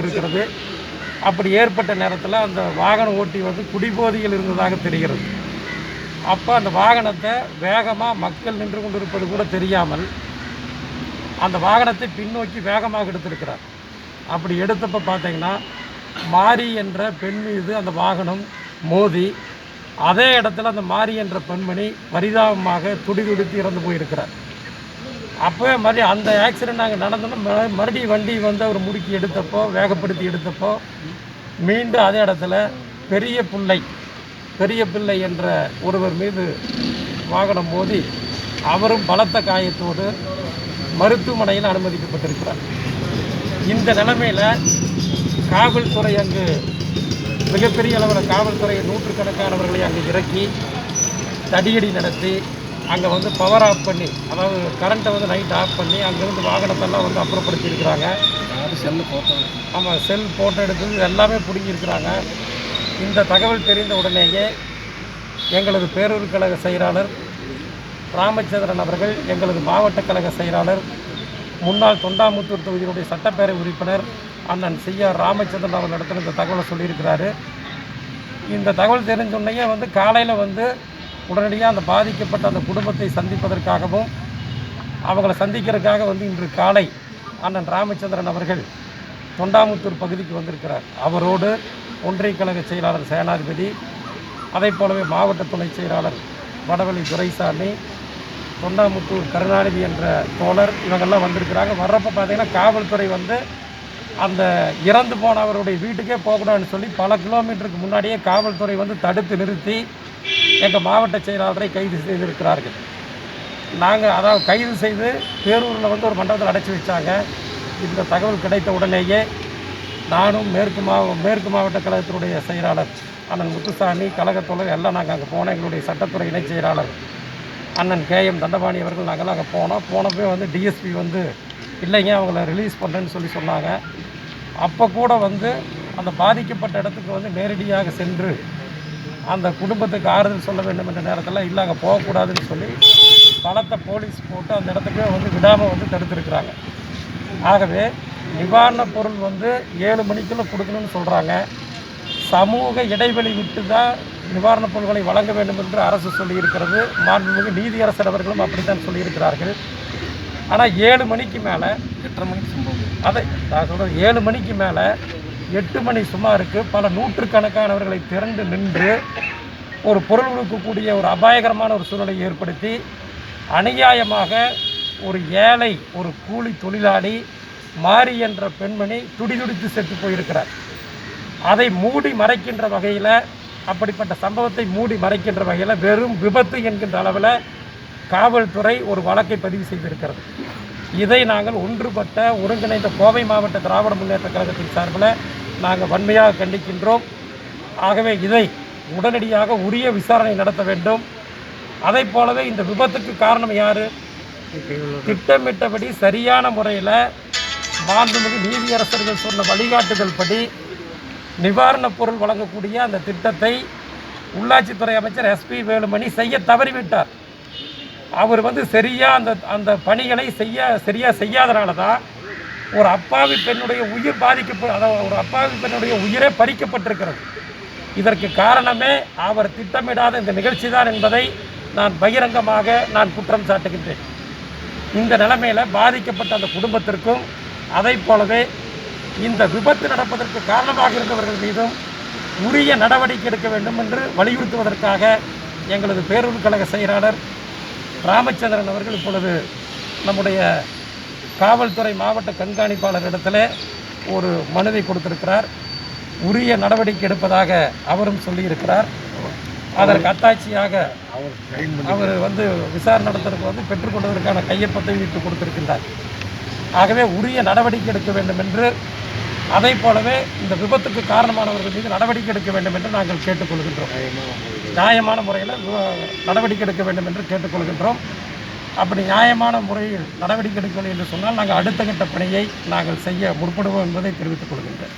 இருக்கிறது. அப்படி ஏற்பட்ட நேரத்தில் அந்த வாகன ஓட்டி வந்து குடிபோதையில் இருந்ததாக தெரிகிறது. அப்போ அந்த வாகனத்தை வேகமாக மக்கள் நின்று கொண்டிருப்பது கூட தெரியாமல் அந்த வாகனத்தை பின்னோக்கி வேகமாக எடுத்திருக்கிறார். அப்படி எடுத்தப்போ பார்த்தீங்கன்னா மாரி என்ற பெண் மீது அந்த வாகனம் மோதி அதே இடத்துல அந்த மாரி என்ற பெண்மணி பரிதாபமாக துடிதுடித்து இறந்து போயிருக்கிறார். அப்போவே மறுபடியும் அந்த ஆக்சிடெண்ட் அங்கே நடந்தோன்னா மறுபடியும் வண்டி வந்து அவர் முடுக்கி எடுத்தப்போ வேகப்படுத்தி எடுத்தப்போ மீண்டும் அதே இடத்துல பெரிய பிள்ளை பெரிய பிள்ளை என்ற ஒருவர் மீது வாகனம் மோதி அவரும் பலத்த காயத்தோடு மருத்துவமனையில் அனுமதிக்கப்பட்டிருக்கிறார். இந்த நிலைமையில் காவல்துறை அங்கு மிகப்பெரிய அளவில் காவல்துறை நூற்றுக்கணக்கானவர்களை அங்கு இறக்கி தடியடி நடத்தி அங்கே வந்து பவர் ஆஃப் பண்ணி அதாவது கரண்ட்டை வந்து நைட் ஆஃப் பண்ணி அங்கேருந்து வாகனத்தெல்லாம் வந்து அப்புறப்படுத்தி இருக்கிறாங்க செல்லு போட்டோ ஆமாம் செல் ஃபோட்டோ எடுத்தது எல்லாமே பிடுங்கியிருக்கிறாங்க. இந்த தகவல் தெரிந்த உடனேயே எங்களது பேரூர் கழக செயலாளர் ராமச்சந்திரன் அவர்கள் எங்களது மாவட்ட கழக செயலாளர் முன்னாள் தொண்டாமுத்தூர் தொகுதியினுடைய சட்டப்பேரவை உறுப்பினர் அண்ணன் சி ஆர் ராமச்சந்திரன் அவர்களிடத்தில் இந்த தகவலை சொல்லியிருக்கிறாரு. இந்த தகவல் தெரிஞ்ச உடனேயே வந்து காலையில் வந்து உடனடியாக அந்த பாதிக்கப்பட்ட அந்த குடும்பத்தை சந்திப்பதற்காகவும் அவங்கள சந்திக்கிறதுக்காக வந்து இன்று காலை அண்ணன் ராமச்சந்திரன் அவர்கள் தொண்டாமுத்தூர் பகுதிக்கு வந்திருக்கிறார். அவரோடு ஒன்றிய கழக செயலாளர் சேனாதிபதி அதே போலவே மாவட்ட துணை செயலாளர் வடவழி துரைசாமி தொண்டாமுத்தூர் கருணாநிதி என்ற தோழர் இவங்கெல்லாம் வந்திருக்கிறாங்க. வர்றப்போ பார்த்தீங்கன்னா காவல்துறை வந்து அந்த இறந்து போனவருடைய வீட்டுக்கே போகக்கூடாதுன்னு சொல்லி பல கிலோமீட்டருக்கு முன்னாடியே காவல்துறை வந்து தடுத்து நிறுத்தி எங்கள் மாவட்ட செயலாளரை கைது செய்திருக்கிறார்கள். நாங்கள் அதாவது கைது செய்து பேரூரில் வந்து ஒரு மண்டபத்தில் அடைச்சி வச்சாங்க. இந்த தகவல் கிடைத்த உடனேயே நானும் மேற்கு மாவ மேற்கு மாவட்ட கழகத்தினுடைய செயலாளர் அண்ணன் முத்துசாமி கழகத்தோழர் எல்லாம் நாங்கள் அங்கே போனோம். எங்களுடைய சட்டத்துறை இணைச் செயலாளர் அண்ணன் கே எம் தண்டபாணி அவர்கள் நாங்கள்லாம் அங்கே போனோம். போனப்போ வந்து டிஎஸ்பி வந்து இல்லைங்க அவங்கள ரிலீஸ் பண்ணுறேன்னு சொல்லி சொன்னாங்க. அப்போ கூட வந்து அந்த பாதிக்கப்பட்ட இடத்துக்கு வந்து நேரடியாக சென்று அந்த குடும்பத்துக்கு ஆறுதல் சொல்ல வேண்டும் என்ற நேரத்தில் இல்லை அங்கே போகக்கூடாதுன்னு சொல்லி பலத்த போலீஸ் போட்டு அந்த இடத்துக்கு வந்து விடாமல் வந்து தடுத்துருக்குறாங்க. ஆகவே நிவாரணப் பொருள் வந்து ஏழு மணிக்குள்ளே கொடுக்கணும்னு சொல்கிறாங்க சமூக இடைவெளி விட்டு தான் நிவாரணப் பொருட்களை வழங்க வேண்டும் என்று அரசு சொல்லியிருக்கிறது. மாண்புமிகு நீதியரசர் அவர்களும் அப்படித்தான் சொல்லியிருக்கிறார்கள். ஆனால் ஏழு மணிக்கு மேலே எட்டரை மணிக்கு சம்பவம். அதை நான் சொல்கிறது ஏழு மணிக்கு மேலே எட்டு மணி சுமாருக்கு பல நூற்றுக்கணக்கானவர்களை திரண்டு நின்று ஒரு பொருள் கொடுக்கக்கூடிய ஒரு அபாயகரமான ஒரு சூழ்நிலையை ஏற்படுத்தி அநியாயமாக ஒரு ஏழை ஒரு கூலி தொழிலாளி மாரி என்ற பெண்மணி துடிதுடித்து செத்து போயிருக்கிறார். அதை மூடி மறைக்கின்ற வகையில் அப்படிப்பட்ட சம்பவத்தை மூடி மறைக்கின்ற வகையில் வெறும் விபத்து என்கின்ற அளவில் காவல்துறை ஒரு வழக்கை பதிவு செய்திருக்கிறது. இதை நாங்கள் ஒன்றுபட்ட ஒருங்கிணைந்த கோவை மாவட்ட திராவிட முன்னேற்ற கழகத்தின் சார்பில் நாங்கள் வன்மையாக கண்டிக்கின்றோம். ஆகவே இதை உடனடியாக உரிய விசாரணை நடத்த வேண்டும். அதை போலவே இந்த விபத்துக்கு காரணம் யார்? திட்டமிட்டபடி சரியான முறையில் மாண்புமிகு நீதியரசர்கள் சொன்ன வழிகாட்டுதல் படி நிவாரணப் பொருள் வழங்கக்கூடிய அந்த திட்டத்தை உள்ளாட்சித்துறை அமைச்சர் எஸ்பி வேலுமணி செய்ய தவறிவிட்டார். அவர் வந்து சரியாக அந்த அந்த பணிகளை செய்ய சரியாக செய்யாதனால தான் ஒரு அப்பாவி பெண்ணுடைய உயிர் பாதிக்கப்ப அதாவது ஒரு அப்பாவி பெண்ணுடைய உயிரே பறிக்கப்பட்டிருக்கிறது. இதற்கு காரணமே அவர் திட்டமிடாத இந்த நிகழ்ச்சி தான் என்பதை நான் பகிரங்கமாக நான் குற்றம் சாட்டுகின்றேன். இந்த நிலைமையில் பாதிக்கப்பட்ட அந்த குடும்பத்திற்கும் அதை போலவே இந்த விபத்து நடப்பதற்கு காரணமாக இருந்தவர்கள் மீதும் உரிய நடவடிக்கை எடுக்க வேண்டும் என்று வலியுறுத்துவதற்காக எங்களது பேரூர் கழக செயலாளர் ராமச்சந்திரன் அவர்கள் இப்பொழுது நம்முடைய காவல்துறை மாவட்ட கண்காணிப்பாளர் இடத்துல ஒரு மனுவை கொடுத்திருக்கிறார். உரிய நடவடிக்கை எடுப்பதாக அவரும் சொல்லியிருக்கிறார். அதற்கு அத்தாட்சியாக அவர் அவர் வந்து விசாரணை நடத்துறதுக்கு வந்து பெற்றுக்கொண்டதற்கான கையொப்பத்தை விட்டு கொடுத்திருக்கின்றார். ஆகவே உரிய நடவடிக்கை எடுக்க வேண்டும் என்று அதை போலவே இந்த விபத்துக்கு காரணமானவர்கள் மீது நடவடிக்கை எடுக்க வேண்டும் என்று நாங்கள் கேட்டுக்கொள்கின்றோம். நியாயமான முறையில் நடவடிக்கை எடுக்க வேண்டும் என்று கேட்டுக்கொள்கின்றோம். அப்படி நியாயமான முறையில் நடவடிக்கை எடுக்கணும் என்று சொன்னால் நாங்கள் அடுத்த கட்ட பணியை நாங்கள் செய்ய முற்படுவோம் என்பதை தெரிவித்துக் கொள்கின்றேன்.